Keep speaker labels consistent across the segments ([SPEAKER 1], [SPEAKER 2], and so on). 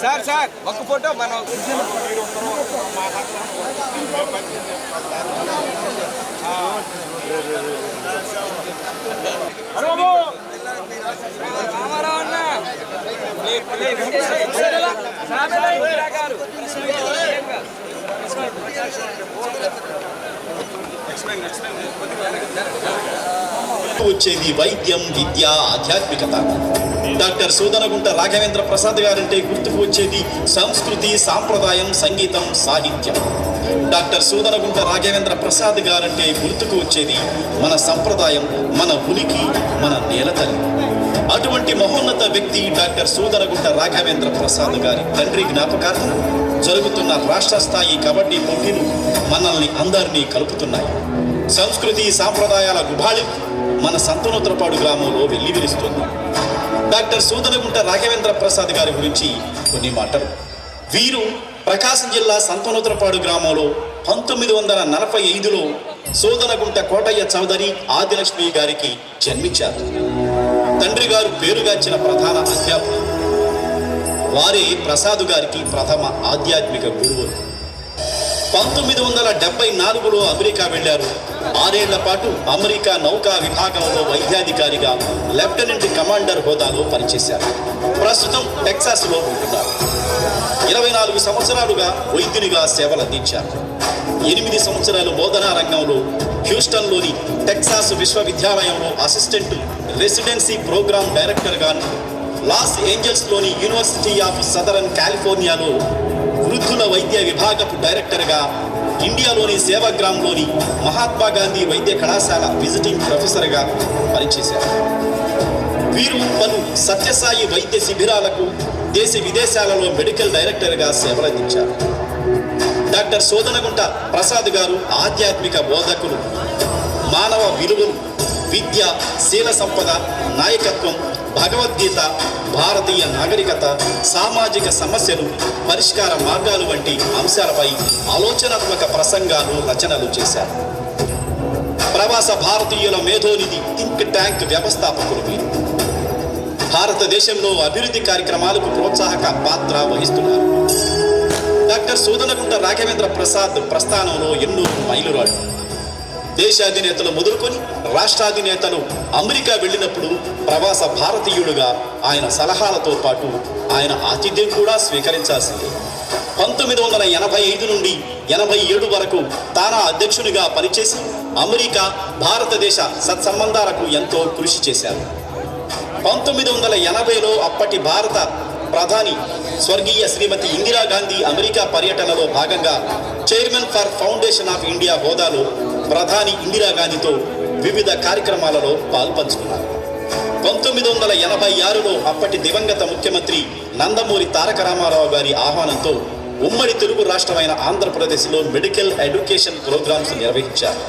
[SPEAKER 1] Sir sir ఒక photo మనం రామారావు అన్న ప్లీజ్, ప్లీజ్. సామెత ఇందిరా గారు. ఏం కాదు.
[SPEAKER 2] వచ్చేది వైద్యం విద్య ఆధ్యాత్మికత. డాక్టర్ సూదనగుంట రాఘవేంద్ర ప్రసాద్ గారంటే గుర్తుకు వచ్చేది సంస్కృతి సాంప్రదాయం సంగీతం సాహిత్యం. డాక్టర్ సూదనగుంట రాఘవేంద్ర ప్రసాద్ గారంటే గుర్తుకు వచ్చేది మన సంప్రదాయం మన ఉనికి మన నేలతల్లి అటువంటి మహోన్నత వ్యక్తి డాక్టర్ సూదనగుంట రాఘవేంద్ర ప్రసాద్ గారి తండ్రి జ్ఞాపకార్థం జరుగుతున్న రాష్ట్ర స్థాయి కబడ్డీ పోటీలు మనల్ని అందరినీ కలుపుతున్నాయి. సంస్కృతి సాంప్రదాయాల గుభాళింపు మన సంతనోత్రపాడు గ్రామంలో వెల్లివిరుస్తుంది డాక్టర్ సూదనగుంట రాఘవేంద్ర ప్రసాద్ గారి గురించి కొన్ని మాటలు. వీరు ప్రకాశం జిల్లా సంతనోత్రపాడు గ్రామంలో పంతొమ్మిది వందల నలభై ఐదులో సోదనగుంట కోటయ్య చౌదరి ఆదిలక్ష్మి గారికి జన్మించారు. తండ్రి గారు పేరుగాంచిన ప్రధాన అధ్యాపకులు. వారే ప్రసాద్ గారికి ప్రథమ ఆధ్యాత్మిక గురువులు. పంతొమ్మిది వందల డెబ్బై నాలుగులో అమెరికా వెళ్ళారు ఆరేళ్ళ పాటు అమెరికా నౌకా విభాగంలో వైద్యాధికారిగా లెఫ్టినెంట్ కమాండర్ హోదాలో పనిచేశారు. ప్రస్తుతం టెక్సాస్లో ఉంటున్నారు. ఇరవై నాలుగు సంవత్సరాలుగా వైద్యునిగా సేవలందించారు. ఎనిమిది సంవత్సరాలు బోధనా రంగంలో హ్యూస్టన్లోని టెక్సాస్ విశ్వవిద్యాలయంలో అసిస్టెంట్ రెసిడెన్సీ ప్రోగ్రామ్ డైరెక్టర్గాను లాస్ ఏంజల్స్లోని యూనివర్సిటీ ఆఫ్ సదరన్ కాలిఫోర్నియాలో వృద్ధుల వైద్య విభాగపు డైరెక్టర్గా ఇండియాలోని సేవాగ్రామ్లోని మహాత్మా గాంధీ వైద్య కళాశాల విజిటింగ్ ప్రొఫెసర్గా పనిచేశారు. వీరు పలు సత్యసాయి వైద్య శిబిరాలకు దేశ విదేశాలలో మెడికల్ డైరెక్టర్గా సేవలందించారు. డాక్టర్ సోదనగుంట ప్రసాద్ గారు ఆధ్యాత్మిక బోధకులు మానవ విలువలు విద్య శీల సంపద నాయకత్వం భగవద్గీత భారతీయ నాగరికత సామాజిక సమస్యలు పరిష్కార మార్గాలు వంటి అంశాలపై ఆలోచనాత్మక ప్రసంగాలు రచనలు చేశారు. ప్రవాస భారతీయుల మేధోనిధి థింక్ ట్యాంక్ వ్యవస్థాపకులు వీరు. భారతదేశంలో అభివృద్ధి కార్యక్రమాలకు ప్రోత్సాహక పాత్ర వహిస్తున్నారు. డాక్టర్ సూదనగుంట రాఘవేంద్ర ప్రసాద్ ప్రస్థానంలో ఎన్నో మైలురాళ్ళు. దేశాధినేతలు మొదలుకొని రాష్ట్రాధినేతలు అమెరికా వెళ్ళినప్పుడు ప్రవాస భారతీయుడుగా ఆయన సలహాలతో పాటు ఆయన ఆతిథ్యం కూడా స్వీకరించాల్సిందే. పంతొమ్మిది వందల ఎనభై ఐదు నుండి ఎనభై ఏడు వరకు తానా అధ్యక్షునిగా పనిచేసి అమెరికా భారతదేశ సత్సంబంధాలకు ఎంతో కృషి చేశారు. పంతొమ్మిది వందల ఎనభైలో అప్పటి భారత ప్రధాని స్వర్గీయ శ్రీమతి ఇందిరాగాంధీ అమెరికా పర్యటనలో భాగంగా chairman for foundation of India హోదాలో ప్రధాని ఇందిరాగాంధీతో వివిధ కార్యక్రమాలలో పాల్పంచుకున్నారు. పంతొమ్మిది వందల ఎనభై ఆరులో అప్పటి దివంగత ముఖ్యమంత్రి నందమూరి తారక రామారావు గారి ఆహ్వానంతో ఉమ్మడి తెలుగు రాష్ట్రమైన ఆంధ్రప్రదేశ్లో మెడికల్ ఎడ్యుకేషన్ ప్రోగ్రామ్స్ నిర్వహించారు.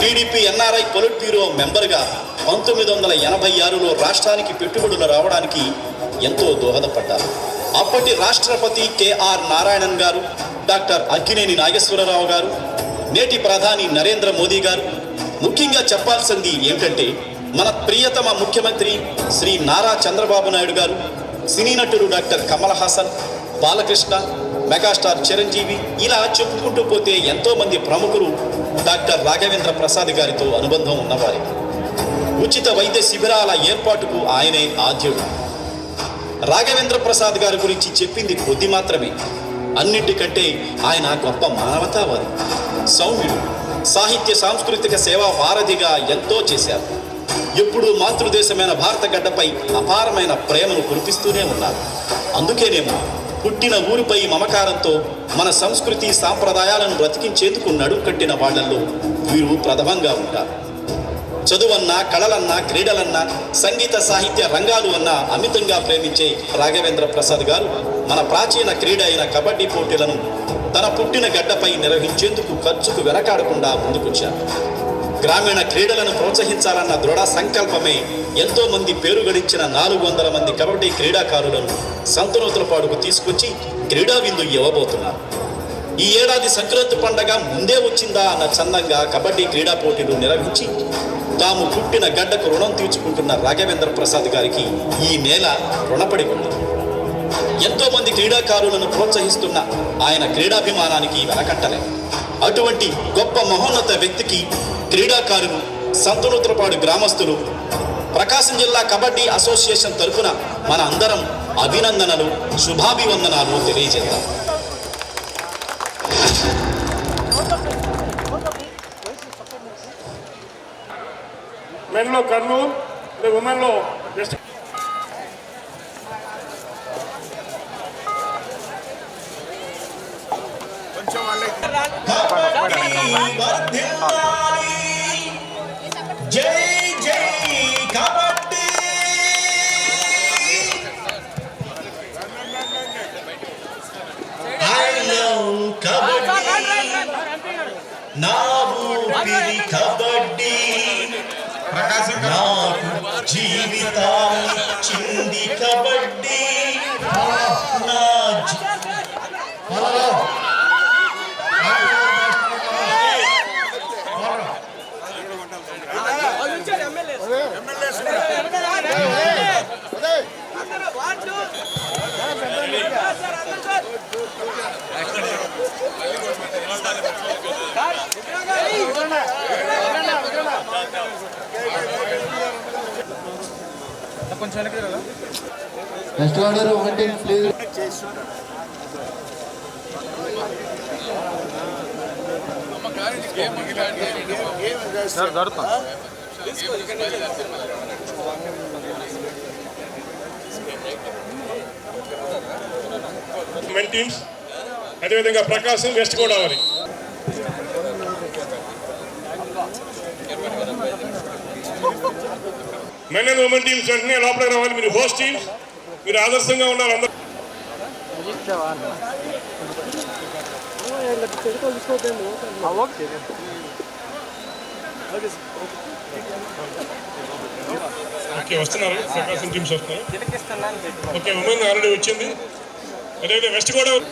[SPEAKER 2] టీడీపీ ఎన్ఆర్ఐ పొలిట్ బ్యూరో మెంబర్గా పంతొమ్మిది వందల ఎనభై ఆరులో రాష్ట్రానికి పెట్టుబడులు రావడానికి ఎంతో దోహదపడ్డారు. అప్పటి రాష్ట్రపతి కెఆర్ నారాయణన్ గారు డాక్టర్ అక్కినేని నాగేశ్వరరావు గారు నేటి ప్రధాని నరేంద్ర మోదీ గారు ముఖ్యంగా చెప్పాల్సింది ఏమిటంటే మన ప్రియతమ ముఖ్యమంత్రి శ్రీ నారా చంద్రబాబు నాయుడు గారు సినీ నటుడు డాక్టర్ కమల్ హాసన్ బాలకృష్ణ మెగాస్టార్ చిరంజీవి ఇలా చెప్పుకుంటూ పోతే ఎంతోమంది ప్రముఖులు డాక్టర్ రాఘవేంద్ర ప్రసాద్ గారితో అనుబంధం ఉన్నవారే. ఉచిత వైద్య శిబిరాల ఏర్పాటుకు ఆయనే ఆద్యుడు. రాఘవేంద్ర ప్రసాద్ గారి గురించి చెప్పింది కొద్ది మాత్రమే. అన్నిటికంటే ఆయన గొప్ప మానవతావాది. సౌమ్యుడు. సాహిత్య సాంస్కృతిక సేవా వారధిగా ఎంతో చేశారు. ఎప్పుడూ మాతృదేశమైన భారత గడ్డపై అపారమైన ప్రేమను కురిపిస్తూనే ఉన్నారు. అందుకేనేమో పుట్టిన ఊరిపై మమకారంతో మన సంస్కృతి సాంప్రదాయాలను బ్రతికించేందుకు నడుం కట్టిన వాళ్ళల్లో వీరు ప్రథమంగా ఉంటారు. చదువన్నా కళలన్నా క్రీడలన్నా సంగీత సాహిత్య రంగాలు అన్నా అమితంగా ప్రేమించే రాఘవేంద్ర ప్రసాద్ గారు మన ప్రాచీన క్రీడ అయిన కబడ్డీ పోటీలను తన పుట్టిన గడ్డపై నిర్వహించేందుకు ఖర్చుకు వెనకాడకుండా ముందుకొచ్చారు. గ్రామీణ క్రీడలను ప్రోత్సహించాలన్న దృఢ సంకల్పమే ఎంతో మంది పేరు గడించిన నాలుగు వందల మంది కబడ్డీ క్రీడాకారులను సంతనూతలపాడుకు తీసుకొచ్చి క్రీడా విందు ఇవ్వబోతున్నారు. ఈ ఏడాది సంక్రాంతి పండగ ముందే వచ్చిందా అన్న చందంగా కబడ్డీ క్రీడా పోటీలు నిర్వహించి తాము పుట్టిన గడ్డకు రుణం తీర్చుకుంటున్న రాఘవేంద్ర ప్రసాద్ గారికి ఈ నేల రుణపడి ఉంది. ఎంతో మంది క్రీడాకారులను ప్రోత్సహిస్తున్న ఆయన క్రీడాభిమానానికి వెనకట్టలే. అటువంటి గొప్ప మహోన్నత వ్యక్తికి క్రీడాకారులు సంతనూత్రపాడు గ్రామస్తులు ప్రకాశం జిల్లా కబడ్డీ అసోసియేషన్ తరఫున మన అందరం అభినందనలు శుభాభివందనాలు తెలియజేద్దాం.
[SPEAKER 3] మెన్లో కర్నూలు అదే ఉమెన్లో వెస్ట్
[SPEAKER 2] ఊపిరి కబడ్డీ. నాకు జీవితాన్నిచ్చింది కబడ్డీ. నా జీ-
[SPEAKER 4] నెక్స్ట్ ఆర్డర్ ఒకటి ప్లీజ్
[SPEAKER 3] మెన్ టీమ్స్ అదేవిధంగా Prakasam west Godavari men and women teams వెంటనే లోపలికి రావాలి. మీరు హోస్ట్ టీమ్స్ మీరు ఆదర్శంగా ఉన్నారు అందరూ ఓకే వస్తున్నారు. ప్రకాశం టీమ్స్ వస్తున్నారు. ఓకే ఉమెన్ ఆల్రెడీ వచ్చింది. అదే west Godavari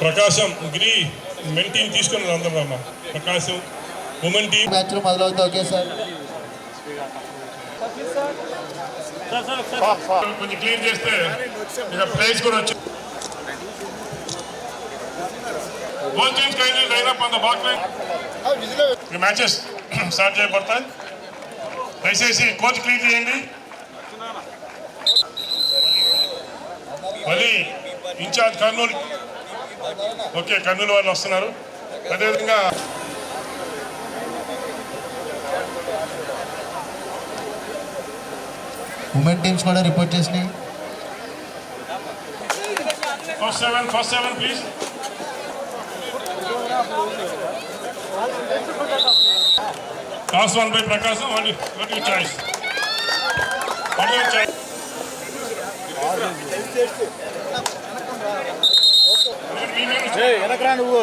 [SPEAKER 3] Prakasam Giri men team తీసుకుని అందరం అమ్మా. Prakasam women team.
[SPEAKER 4] మ్యాచ్ మొదలవుతుంది ఓకే సార్.
[SPEAKER 3] కొంచెం క్లీన్ చేస్తే ప్లేస్ కూడా వచ్చి Up on the back line. ఈ మ్యాచెస్ స్టార్ట్ చేయబడతాయి. దయచేసి కోచ్ క్లీన్ చేయండి. మళ్ళీ ఇన్ఛార్జ్ కర్నూలు. ఓకే కర్నూలు వాళ్ళు వస్తున్నారు. అదేవిధంగా
[SPEAKER 4] ఉమెన్ టీమ్స్ కూడా రిపోర్ట్ చేసినాయి.
[SPEAKER 3] First seven first seven please Last one by Prakasam, what is, what is your choice? What is your choice?
[SPEAKER 5] కొట్టరా నువ్వు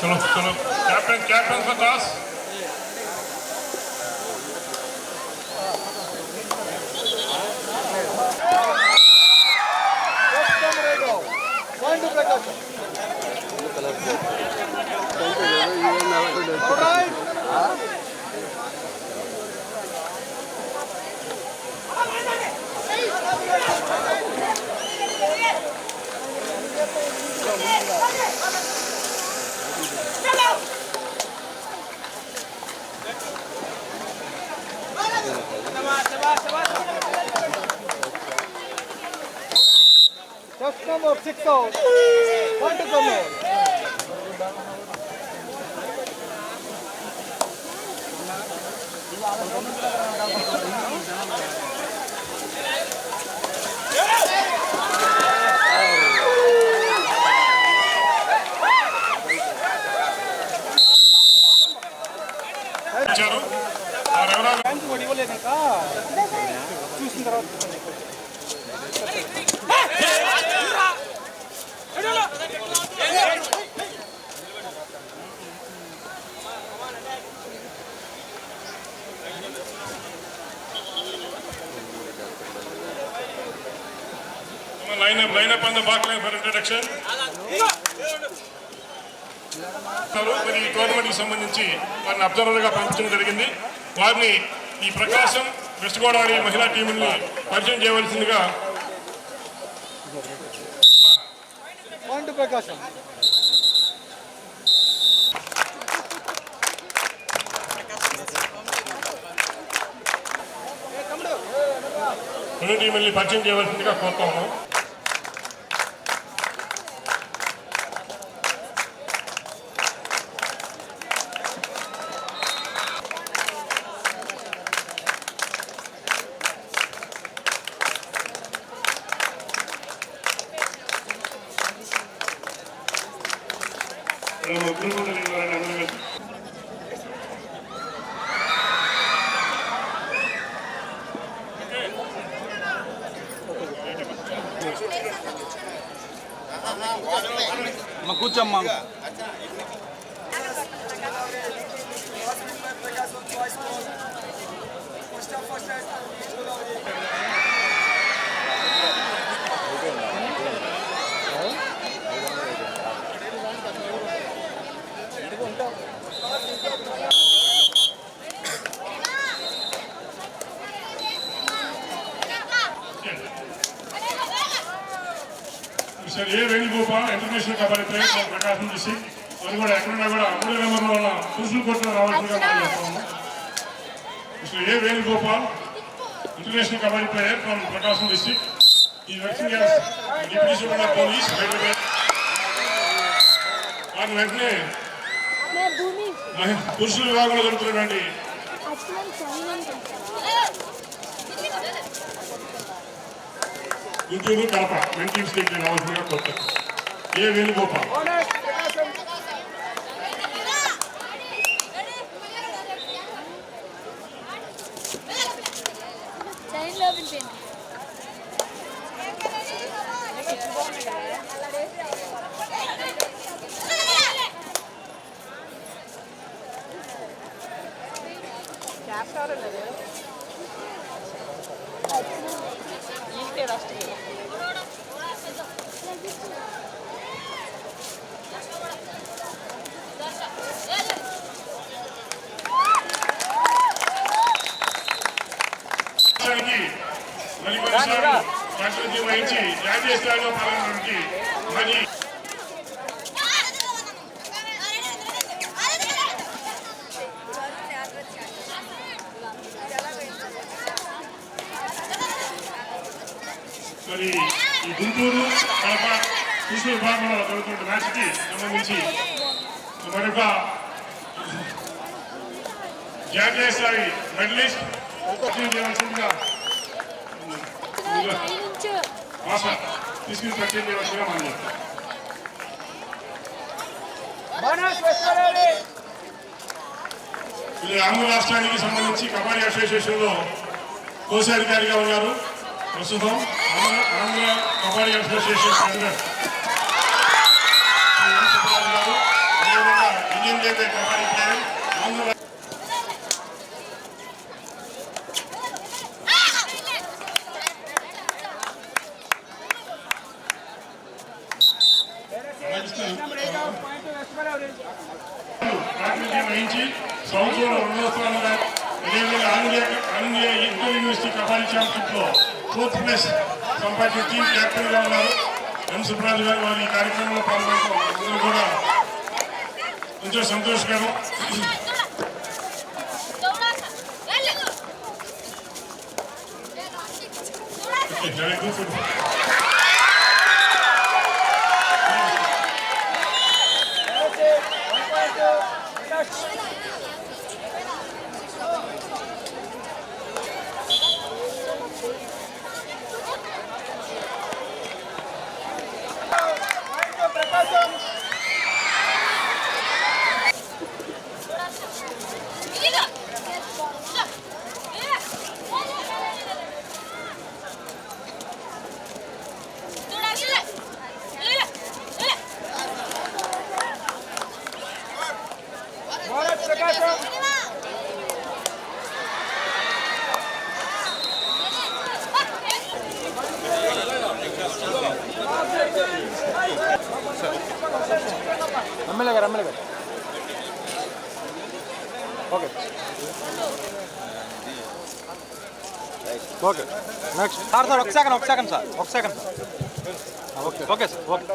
[SPEAKER 3] चलो चलो कैप्टन कैप्टन का toss
[SPEAKER 5] All right. Just number six out. One to come out.
[SPEAKER 3] ఇచ్చారు వారెవరో
[SPEAKER 5] చూసిన తర్వాత
[SPEAKER 3] line line on the back line for introduction. మరి ఈ టోర్నమెంట్కి సంబంధించి వారిని అబ్జర్వర్గా పంపించడం జరిగింది. వారిని ఈ ప్రకాశం వెస్ట్ గోదావరి మహిళా టీముల్ని పరిచయం చేయవలసిందిగా
[SPEAKER 5] ప్రకాశం.
[SPEAKER 3] టీముల్ని పరిచయం చేయవలసిందిగా కోరుతా ఉన్నాం ముగ్గురు కూడా వారిని అందరూ కలిసి
[SPEAKER 5] అమ్మ కూర్చోమ్మా
[SPEAKER 3] sir A Venugopal international kabaddi ప్రేక్షకులు ప్రకాశం చేసి అది కూడా ఎక్కడున్నా కూడా అప్పుడు గ్రామంలో ఉన్న పురుషులు కొట్టిన రావాల్సిందిగా మనం చేస్తాము mister A Venugopal international kabaddi player from Prakasam district. ఈ working deputy super police railway వారి వెంటనే పురుషుల విభాగంలో జరుగుతున్నటువంటి గుంటూరు కడప. మెన్ స్టేట్ రావాల్సిందిగా కోరుతాను ఏ వేణుగోపాల్
[SPEAKER 6] లోపలికి పోయింది.
[SPEAKER 3] రాష్ట్రానికి జాతీయ స్థాయిలో పాల్గొనడానికి మరి మరి ఈ గుంటూరు కడప కృష్ణ విభాగంలో జరుగుతున్న మ్యాచ్కి సంబంధించి మరొక జాతీయ స్థాయి మెడలిస్ట్ చేయవలసిందిగా
[SPEAKER 6] పైనుంచు
[SPEAKER 3] భాష తీసుకుని పరిచయం మనం ఇది ఆంధ్ర రాష్ట్రానికి సంబంధించి కబడ్డీ అసోసియేషన్లో కోశాధికారిగా ఉన్నారు. ప్రస్తుతం Andhra kabaddi association president Indian kabaddi player Andhra
[SPEAKER 1] point వేసుకోవాలి
[SPEAKER 3] ప్రాతినిధ్యం వహించి సంవత్సరంలో రెండవ స్థానంగా అదేవిధంగా ఆంగ్లేయ ఆంగ్లేయ ఇంటర్ యూనివర్సిటీ కబడ్డీ ఛాంపియన్షిప్లో ఫోర్త్ ప్లేస్ సంపాదించిన టీం కెప్టెన్గా ఉన్నారు. ఎం సుబ్రాజు గారు వారి ఈ కార్యక్రమంలో పాల్గొనడం అందరూ కూడా కొంచెం సంతోషకరం. Very good football.
[SPEAKER 1] Bonus Prakasam MLA గారు ఎమ్మెల్యే గారు okay okay next sir sir ఒక సెకండ్ ఒక సెకండ్ సార్ ఒక second sir okay okay sir okay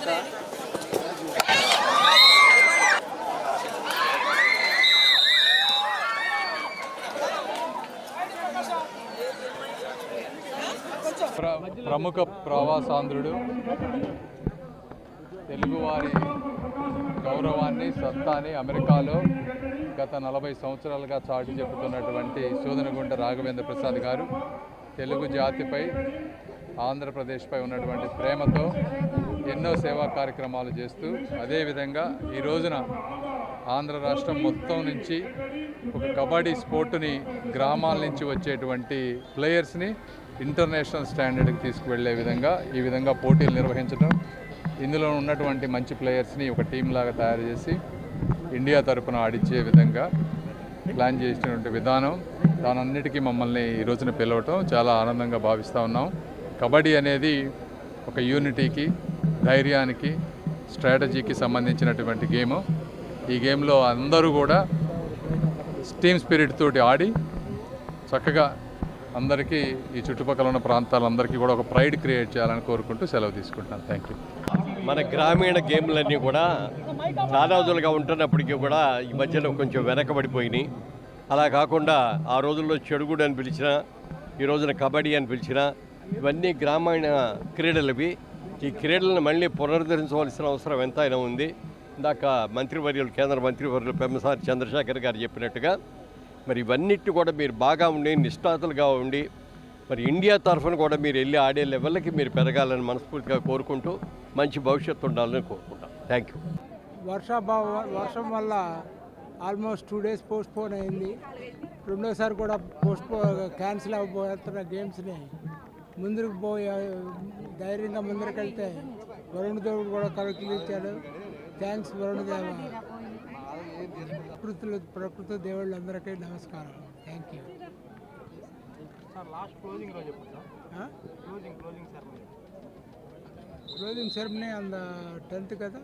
[SPEAKER 7] ప్ర- ప్రముఖ ప్రవాసాంధ్రుడు. తెలుగువారి గౌరవాన్ని సత్తాని అమెరికాలో గత నలభై సంవత్సరాలుగా చాటి చెబుతున్నటువంటి సూదనగుంట రాఘవేంద్ర ప్రసాద్ గారు తెలుగు జాతిపై ఆంధ్రప్రదేశ్పై ఉన్నటువంటి ప్రేమతో ఎన్నో సేవా కార్యక్రమాలు చేస్తూ అదేవిధంగా ఈ రోజున ఆంధ్ర రాష్ట్రం మొత్తం నుంచి ఒక కబడ్డీ స్పోర్టుని గ్రామాల నుంచి వచ్చేటువంటి ప్లేయర్స్ని ఇంటర్నేషనల్ స్టాండర్డ్కి తీసుకువెళ్ళే విధంగా ఈ విధంగా పోటీలు నిర్వహించడం ఇందులో ఉన్నటువంటి మంచి ప్లేయర్స్ని ఒక టీం లాగా తయారు చేసి ఇండియా తరపున ఆడించే విధంగా ప్లాన్ చేసినటువంటి విధానం దానన్నిటికీ మమ్మల్ని ఈ రోజున పిలవటం చాలా ఆనందంగా భావిస్తూ ఉన్నాం. కబడ్డీ అనేది ఒక యూనిటీకి ధైర్యానికి స్ట్రాటజీకి సంబంధించినటువంటి గేమ్. ఈ గేమ్లో అందరూ కూడా టీమ్ స్పిరిట్ తోటి ఆడి చక్కగా అందరికీ ఈ చుట్టుపక్కల ఉన్న ప్రాంతాలందరికీ కూడా ఒక ప్రైడ్ క్రియేట్ చేయాలని కోరుకుంటూ సెలవు తీసుకుంటాను థ్యాంక్ యూ
[SPEAKER 8] మన గ్రామీణ గేమ్లన్నీ కూడా చాలా రోజులుగా ఉంటున్నప్పటికీ కూడా ఈ మధ్యలో కొంచెం వెనకబడిపోయినాయి. అలా కాకుండా ఆ రోజుల్లో చెడుగుడు అని పిలిచిన ఈ రోజున కబడ్డీ అని పిలిచిన ఇవన్నీ గ్రామీణ క్రీడలవి. ఈ క్రీడలను మళ్ళీ పునరుద్ధరించవలసిన అవసరం ఎంతైనా ఉంది. ఇందాక మంత్రివర్యులు కేంద్ర మంత్రివర్యులు పెమ్మసారి చంద్రశేఖర్ గారు చెప్పినట్టుగా మరి ఇవన్నిటి కూడా మీరు బాగా ఉండి నిష్ఠాతులుగా ఉండి మరి ఇండియా తరఫున కూడా మీరు వెళ్ళి ఆడే లెవెల్కి మీరు పెరగాలని మనస్ఫూర్తిగా కోరుకుంటూ మంచి భవిష్యత్తు ఉండాలని కోరుకుంటాం. థ్యాంక్ యూ
[SPEAKER 5] వర్షాభావ వర్షం వల్ల almost two days postpone అయింది. రెండోసారి కూడా పోస్ట్ పో క్యాన్సిల్ అవ్వబోతున్న గేమ్స్ని ముందుకు పోయి ధైర్యంగా ముందరకెళ్తే వరుణ్ దేవుడు కూడా కలుగులిచ్చాడు థ్యాంక్స్ వరుణ్ దేవ. ప్రకృతులు ప్రకృతి దేవుళ్ళందరికీ నమస్కారం.
[SPEAKER 1] Thank you
[SPEAKER 5] closing ceremony on the tenth కదా?